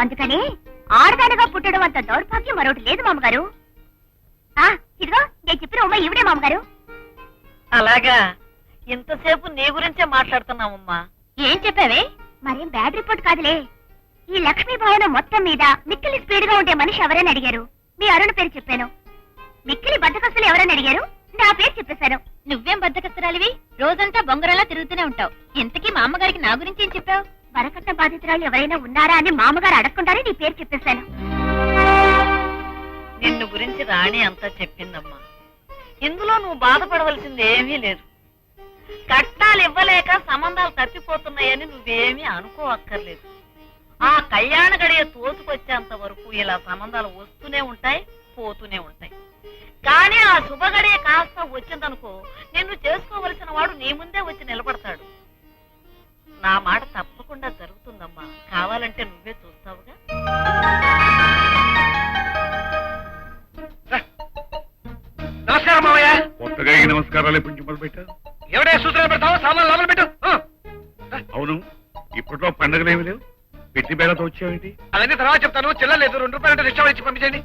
అందుకని ఆడదానిగా పుట్టడం అంత దౌర్భాగ్యం మరొకటి లేదు మామగారు. ఆ, ఇదిగో నేను చెప్పిన ఉమ్మ ఇవిడే మామగారు. అలాగా. ఇంతసేపు నీ గురించే మాట్లాడుతున్నామమ్మా ఏం చెప్పావే? మరేం బ్యాడ్ రిపోర్ట్ కాదులే. ఈ లక్ష్మీ భవనం మొత్తం మీద మిక్కిలి స్పీడ్గా ఉండే మనిషి ఎవరని అడిగారు. మీ అరుణ పేరు చెప్పాను. మిక్కిలి బద్దకస్తులు ఎవరని అడిగారు? నా పేరు చెప్పేశాను. నువ్వేం బద్దకస్తురాలివి? రోజంతా బొంగరలా తిరుగుతూనే ఉంటావు. ఇంతకీ మా అమ్మగారికి నా గురించి ఏం చెప్పావు? వరకట్న బాధితురాలు ఎవరైనా ఉన్నారా అని మామగారు అడగకుండానే నీ పేరు చెప్పేశాను. నిన్ను గురించి రాణి అంతా చెప్పిందమ్మా. ఇందులో నువ్వు బాధపడవలసింది ఏమీ లేదు. కట్టాలు ఇవ్వలేక సంబంధాలు తప్పిపోతున్నాయని నువ్వేమీ అనుకోవక్కర్లేదు. ఆ కళ్యాణ గడియ తోసుకొచ్చేంత వరకు ఇలా సంబంధాలు వస్తూనే ఉంటాయి పోతూనే ఉంటాయి. కానీ ఆ శుభగడియ కాస్త వచ్చిందనుకో నిన్ను చేసుకోవలసిన వాడు నీ ముందే వచ్చి నిలబడతాడు. నా మాట తప్పకుండా జరుగుతుందమ్మా. కావాలంటే నువ్వే చూస్తావుగా? నమస్కారం మామయ్య కొత్తగా ఈ నమస్కారాలు ఎప్పటి నుంచి మొదలు పెట్టారు ఎవడే సూచనలు పెడతావు సామాన్ లోపల పెట్టు. ఆ. అవును. ఇప్పట్లో పండగలు ఏమి లేవు. పెట్టి బేలతో వచ్చావేంటి? అవన్నీ తర్వాత చెప్తాను. చిల్లలేదు రెండు రూపాయలు రిక్షా ఇచ్చి పంపించండి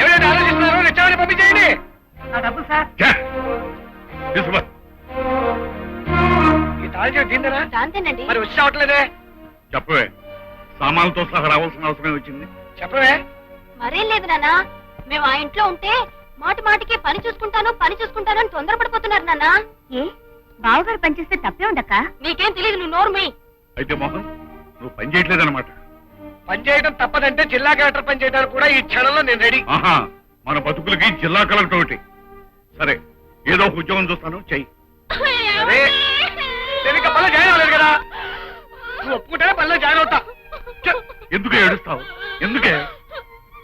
ఎవరైనా ఆలోచిస్తున్నారు రిక్షా పంపించేయండి. ఛే! ఈ తాళి మరి వచ్చి రావట్లేదే? చెప్పవే. సామాన్లతో సహా రావాల్సిన అవసరమే వచ్చింది. చెప్పవే? మరేం లేదు నాన్న. మేము ఆ ఇంట్లో ఉంటే మాటి మాటికి పని చూసుకుంటాను పని చూసుకుంటాను అని తొందరపడిపోతున్నారు నాన్న. ఏ? బావగారు పనిచేస్తే తప్పే ఉందక్క. నీకేం తెలియదు నువ్వు నోర్మి అయితే మోహన్ నువ్వు పని చేయట్లేదన్నమాట. పని చేయడం తప్పదంటే జిల్లా కలెక్టర్ పని చేయడానికి కూడా ఈ క్షణంలో నేను రెడీ. ఆహా మన బతుకులకి జిల్లా కలెక్టర్ ఒకటి. సరే ఏదో ఒక ఉద్యోగం చూస్తాను చెయ్యి. అరే నేను ఇంకా పనిలో జాయిన్ అవ్వలేదు కదా. నువ్వు ఒప్పుకుంటేనే పనిలో జాయిన్ అవుతా. ఎందుకే ఏడుస్తావు? ఎందుకే?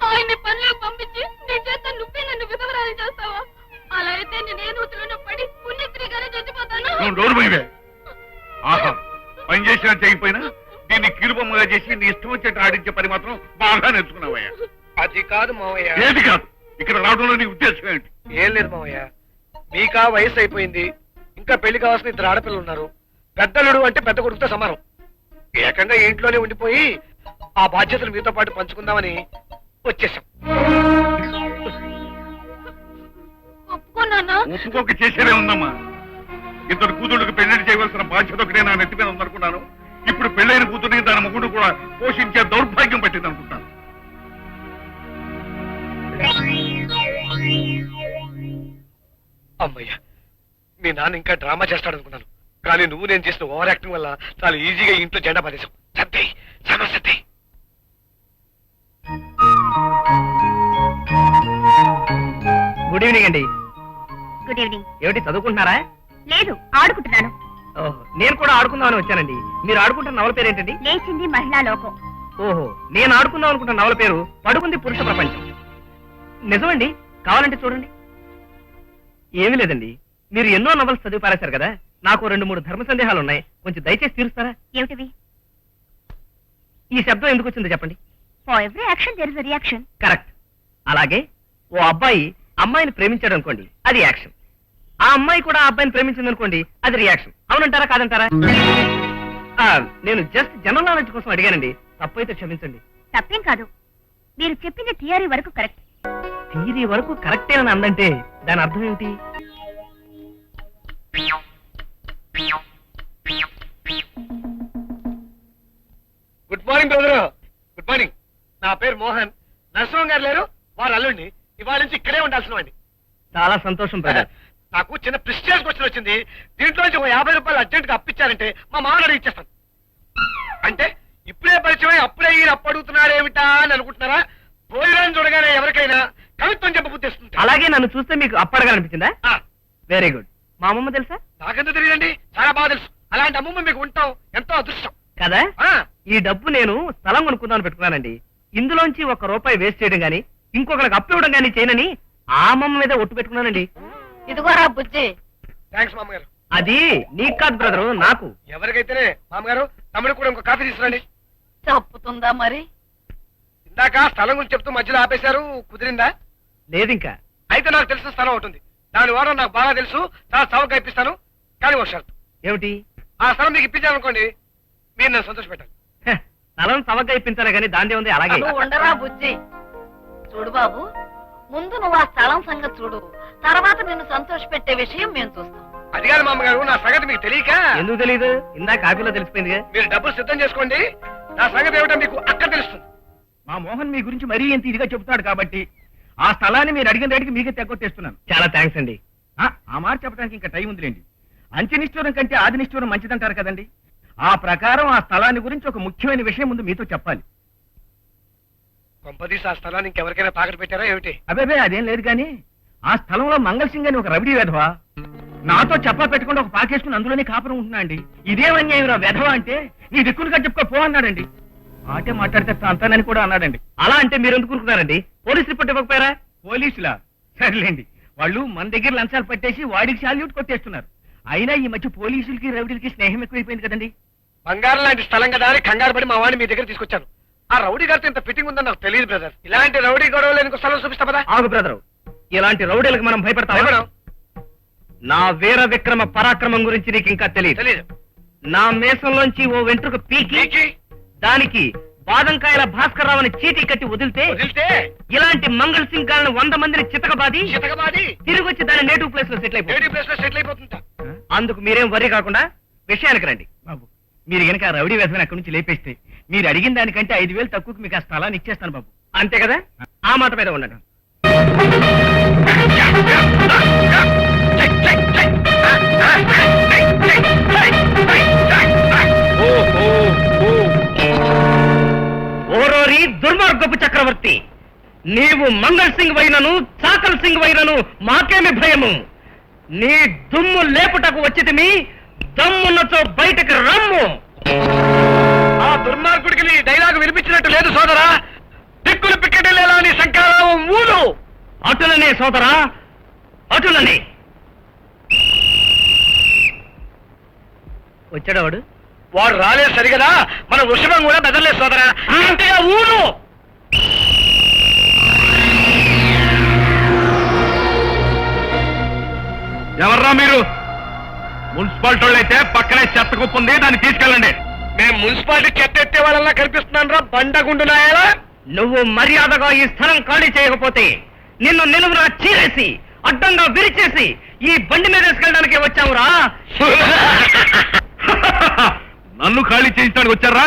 ఆయన్ని పనిలోకి పంపించి నీ చేత నువ్వే నన్ను విధవరాలు చేస్తావా? అలా అయితే నేను ఏ నూతిలోనో పడి పుణ్యశ్రీగానే చచ్చిపోతాను. నువ్వు పోయివే ఆహా పని చేసినా చేయకపోయినా దీన్ని కీలుబొమ్మగా చేసి నీ ఇష్టం వచ్చేట్టు ఆడించే పని మాత్రం బాగా నేర్చుకున్నావయ్యా. అది కాదు మావయ్య. ఏది కాదు? ఇక్కడ రావడంలో నీ ఉద్దేశం ఏంటి ఏం లేదు మావయ్య. మీకా వయసు అయిపోయింది. ఇంకా పెళ్ళి కావాల్సిన ఇద్దరు ఆడపిల్లలు ఉన్నారు. పెద్దలుడు అంటే పెద్ద కొడుకుతో సమానం. ఏకంగా ఇంట్లోనే ఉండిపోయి ఆ బాధ్యతలు మీతో పాటు పంచుకుందామని వచ్చేసాం ఒప్పుకున్నానా ఒప్పుకోక చేసేదే ఉందమ్మా. ఇద్దరు కూతుళ్ళకి పెళ్ళి చేయవలసిన బాధ్యత ఒకటే నా అమ్మయ్య మీ నాన్న ఇంకా డ్రామా చేస్తాడు అనుకున్నాను కానీ నువ్వు నేను చేసిన ఓవర్ యాక్టింగ్ వల్ల చాలా ఈజీగా ఇంట్లో జెండా పదేశాం సత్తే సమా సత్తే. గుడ్ ఈవినింగ్ అండి. గుడ్ ఈవినింగ్ ఏమిటి చదువుకుంటున్నారా? లేదు ఆడుకుంటున్నాను. ఓహో నేను కూడా ఆడుకుందామని వచ్చానండి. మీరు ఆడుకుంటున్న నవల పేరు ఏంటండి లేచింది మహిళా లోకం. ఓహో నేను ఆడుకుందాం అనుకుంటున్న నవల పేరు పడుకుంది పురుష ప్రపంచం. నిజమండి? కావాలంటే చూడండి. ఏమీ లేదండి. మీరు ఎన్నో నవల్స్ చదివి పారేశారు కదా నాకు రెండు మూడు ధర్మ సందేహాలు ఉన్నాయి కొంచెం దయచేసి తీరుస్తారా? ఏమిటివి? ఈ శబ్దం ఎందుకు వచ్చిందో చెప్పండి. For every action there is reaction correct అలాగే ఓ అబ్బాయి అమ్మాయిని ప్రేమించాడు అనుకోండి అది యాక్షన్. ఆ అమ్మాయి కూడా ఆ అబ్బాయిని ప్రేమించింది అనుకోండి అది రియాక్షన్ అవునంటారా కాదంటారా? ఆ, నేను జస్ట్ జనరల్ నాలెడ్జ్ కోసం అడిగానండి. తప్పైతే క్షమించండి. తప్పేం కాదు. మీరు చెప్పిన థియరీ వరకు కరెక్ట్ థీరీ వరకు కరెక్టేనని అందంటే దాని అర్థం ఏమిటి? Good morning brother good morning నా పేరు మోహన్. నరసింహం గారు లేరు వారు అల్లుండి ఇవాళ నుంచి ఇక్కడే ఉండాల్సిన వాడిని. చాలా సంతోషం బ్రదర్ నాకు చిన్న ప్రిస్టేజ్ క్వశ్చన్ వచ్చింది. దీంట్లో నుంచి ఒక యాభై రూపాయలు అర్జెంట్గా అప్పించారంటే మా మామూలు అడిగి ఇచ్చేస్తాను. అంటే ఇప్పుడే పరిచయం అప్పుడే ఈయన అప్పు అడుగుతున్నారేమిటా అని అనుకుంటున్నారా? భోజనం చూడగానే ఎవరికైనా కవిత్వం చెప్పబుద్ధి వస్తుంది అలాగే నన్ను చూస్తే మీకు అప్పడగా అనిపించిందా? ఆ, వెరీ గుడ్ మా అమ్మమ్మ తెలుసా? నాకెందుకు తెలియదండి? చాలా బాగా తెలుసు. అలాంటి అమ్మమ్మ మీకు ఉంటాం ఎంతో అదృష్టం. కదా? ఆ, ఈ డబ్బు నేను స్థలం కొనుక్కుందామని పెట్టుకున్నానండి. ఇందులోంచి ఒక రూపాయి వేస్ట్ చేయడం గాని ఇంకొకరికి అప్పు ఇవ్వడం గాని చేయనని ఆ అమ్మమ్మ మీద ఒట్టు పెట్టుకున్నానండి. ఇదిగోరా బుజ్జి. థ్యాంక్స్ మామగారు. అది నీకు కాదు బ్రదరు నాకు. ఎవరికైతేనే మామగారు తమ్ముడు కూడా ఇంకో కాఫీ తీసుకురండి. తప్పుతుందా మరి? ఇందాక స్థలం గురించి చెప్తూ మధ్యలో ఆపేశారు. కుదిరిందా? లేదు ఇంకా అయితే నాకు తెలిసిన స్థలం ఒకటి ఉంది. దాని వారం నాకు బాగా తెలుసు. చాలా చౌక ఇప్పిస్తాను కానీ ఒక షరతు. ఏమిటి? ఆ స్థలం మీకు ఇప్పించాలనుకోండి మీరు నన్ను సంతోషపెట్టాలి. హ, స్థలం సవగ్గా ఇప్పించాలి కానీ దాని ఉంది అలాగే. నువ్వు ఉండరా బుజ్జి. చూడు బాబు ముందు నువ్వు ఆ స్థలం సంగతి చూడు. తర్వాత నిన్ను సంతోష పెట్టే విషయం మేము చూస్తాం. అది కాదు మామగారు నా సంగతి మీకు తెలియక. ఎందుకు తెలియదు ఇందా కాపీలో తెలిసిపోయిందిగా. మీరు డబ్బులు సిద్ధం చేసుకోండి. నా సంగతి ఏమిటో మీకు అక్కడ తెలుస్తుంది. మా మోహన్ మీ గురించి మరీ ఎంత ఇదిగా చెబుతున్నాడు కాబట్టి ఆ స్థలాన్ని మీరు అడిగిన రేటుకి మీకే తెగొట్టేస్తున్నాను చాలా థ్యాంక్స్ అండి. ఆ, ఆ మాట చెప్పడానికి ఇంకా టైం ఉందిలేండి. అంత్యనిష్ఠూరం కంటే ఆదినిష్ఠూరం మంచిదంటారు కదండి. ఆ ప్రకారం ఆ స్థలాన్ని గురించి ఒక ముఖ్యమైన విషయం ముందు మీతో చెప్పాలి. కొంపదీసి ఆ స్థలాన్ని ఇంకెవరికైనా తాకట్టు పెట్టారా ఏమిటి? అబ్బాబే అదేం లేదు కానీ ఆ స్థలంలో మంగళ్ సింగ్ అని ఒక రవిడి వెధవా. నాతో చెప్పా పెట్టకుండా ఒక పాకేసుకుని అందులోనే కాపురం ఉంటున్నా అండి ఇదేం అన్యాయం రా వెధవ అంటే నీ దిక్కులుగా చెప్పుకో పో అన్నాడండి. ఆటే మాట్లాడితే అంతానని కూడా అన్నాడండి. అలా అంటే మీరు ఎందుకు ఊరుకున్నారండి? Police report ఇవ్వకపోయారా? పోలీసులా? సర్లేండి. వాళ్ళు మన దగ్గర లంచాలు పట్టేసి వాడికి సాల్యూట్ కొట్టేస్తున్నారు. అయినా ఈ మధ్య పోలీసులకి రౌడీలకి స్నేహం ఎక్కువైపోయింది కదండి. బంగారం లాంటి స్థలం కదా అని కంగారు పడి మా వాడిని మీ దగ్గర తీసుకొచ్చాను. ఆ రౌడీ గారితో ఇంత ఫిట్టింగ్ ఉందని నాకు తెలియదు బ్రదర్ ఇలాంటి రౌడీ గొడవలు ఎందుకు స్థలం చూపిస్తా పదా? ఆగు బ్రదరు ఇలాంటి రౌడీలకు మనం భయపడతామా భయపడం. నా వీర విక్రమ పరాక్రమం గురించి నీకు ఇంకా తెలియదు తెలీదు. నా మేసంలోంచి ఓ వెంట్రుక పీకి? దానికి బాదంకాయల భాస్కర్ రావుని చీటీ కట్టి వదిలితే వదిలితే? ఇలాంటి మంగళ సింగ్ గాలను వంద మందిని చితకబాది చితకబాది? తిరిగి వచ్చి దాని నేటివ్ ప్లేస్లో సెటిల్ అయిపోయింది లేడీ ప్లేస్లో సెటిల్ అయిపోతుంటా. అందుకు మీరేం వరి కాకుండా విషయానికి రండి. బాబు. మీరు గనక రౌడీ వ్యసనం అక్కడి నుంచి లేపేస్తే మీరు అడిగిన దానికంటే ఐదు వేలు తక్కువకి మీకు ఆ స్థలాన్ని ఇచ్చేస్తాను బాబు. అంతే కదా? ఆ మాట మీద ఉండండి ఓరోరి దుర్మార్గపు చక్రవర్తి. నీవు మంగళ్ సింగ్ వైనను చాకల్ సింగ్ వైనను మాకేమి భయము. నీ దుమ్ము లేపుటకు వచ్చితిమి దమ్మున్నచో బయటకు రమ్ము. ఆ దుర్మార్గుడికి నీ డైలాగ్ వినిపించినట్టు లేదు సోదరా. దిక్కులు పిక్కటిల్లేలా నీ శంకారావం ఊరు అటులనే సోదరా అటులనే. వచ్చాడవాడు వాడు రాలేదు సరిగదా? మన వృషభం కూడా బెదరలేదు సోదరా. అంతేగా ఊరు ఎవర్రా మీరు? మున్సిపాలిటీ వాళ్ళు అయితే పక్కనే చెత్త కుప్ప ఉంది దాన్ని తీసుకెళ్ళండి. మేము మున్సిపాలిటీ చెట్టెత్తే వాళ్ళలా కనిపిస్తున్నాను రా బండగుండు నాయాలా? నువ్వు మర్యాదగా ఈ స్థలం ఖాళీ చేయకపోతే నిన్ను నిలువునా చీరేసి అడ్డంగా విరిచేసి ఈ బండి మీద వేసుకెళ్ళడానికి వచ్చావురా? నన్ను ఖాళీ చేయించడానికి వచ్చారా?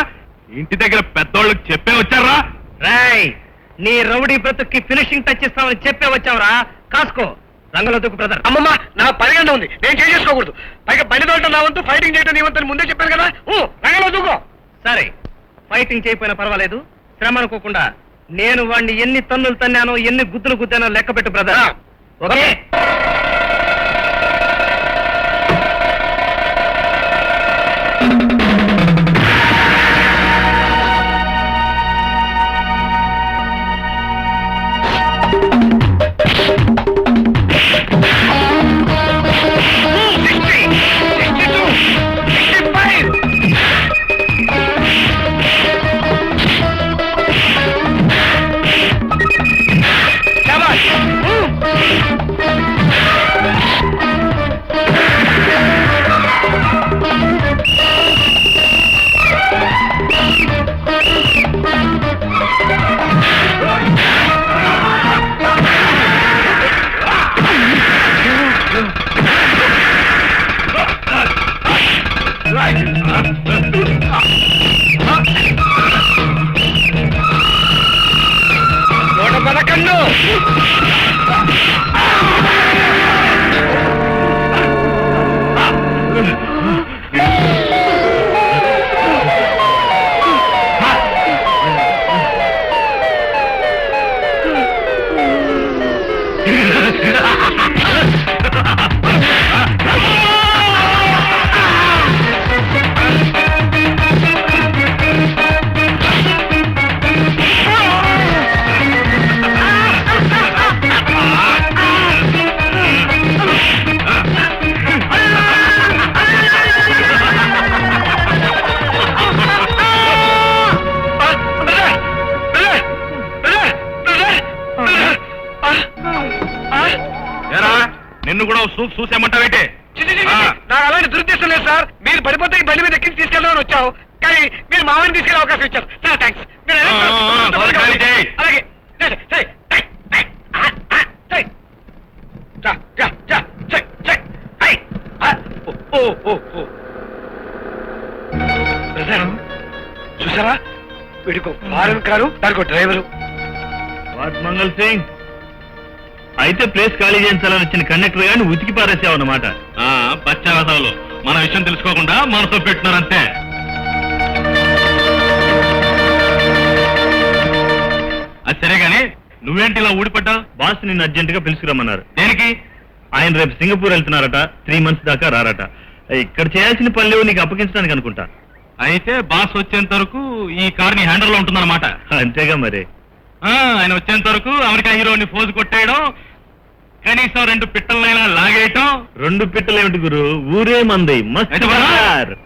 ఇంటి దగ్గర పెద్దోళ్ళకి చెప్పే వచ్చారా? రాయ్ నీ రౌడీ బ్రతుక్కి ఫినిషింగ్ టచ్ ఇస్తామని చెప్పే వచ్చావురా? కాసుకో. రంగంలో బ్రదర్. అమ్మమ్మ నా పరిగణ ఉంది. నేను చేసుకోకూడదు. పైగా బండి తోటం నా వంతు ఫైటింగ్ చేయటం నీ వంతు ముందే చెప్పాను కదా? ఊ, రంగంలో దూకో. సరే ఫైటింగ్ చేయకపోయినా పర్వాలేదు. శ్రమ అనుకోకుండా నేను వాడిని ఎన్ని తన్నులు తన్నానో ఎన్ని గుద్దులు గుద్దానో లెక్క పెట్టు బ్రదర్. ఓకే. సార్ మీరు పడిపోతే ఈ బండి మీద ఎక్కించి తీసుకెళ్దామని వచ్చావు కానీ మీరు మామని తీసుకెళ్ళే అవకాశం ఇచ్చారు చాలా థ్యాంక్స్ మీరు. అలాగే సరే, సరే, సరే, సరే, సరే. సరే, సరే, చూసారా వీడికి ఒక ఫారెన్ కారు దానికి ఒక డ్రైవరు వాట్ మంగళ్ సింగ్ అయితే ప్లేస్ ఖాళీ చేయించాలని వచ్చిన కండక్టర్ గారిని ఉతికి పారేసావు అన్నమాట పశ్చావతాలు మన విషయం తెలుసుకోకుండా మనతో పెట్టినారంతే. అది సరే గాని నువ్వేంటి ఇలా ఊడిపడ్డా బాస్ నిన్ను అర్జెంట్గా పిలుచుకురమ్మన్నారు. దేనికి? ఆయన రేపు సింగపూర్ వెళ్తున్నారట త్రీ మంత్స్ దాకా రారట. ఇక్కడ చేయాల్సిన పనులు నీకు అప్పగించడానికి అనుకుంటా. అయితే బాస్ వచ్చేంత వరకు ఈ కార్ నీ హ్యాండల్లో ఉంటుందన్నమాట. అంతేగా మరి. ఆ, ఆయన వచ్చేంత వరకు అమెరికా హీరోని ఫోజు కొట్టేయడం కనీసం రెండు పిట్టలైనా లాగేయటం? రెండు పిట్టలేమిటి గురు? ఊరే మంది. మస్తు.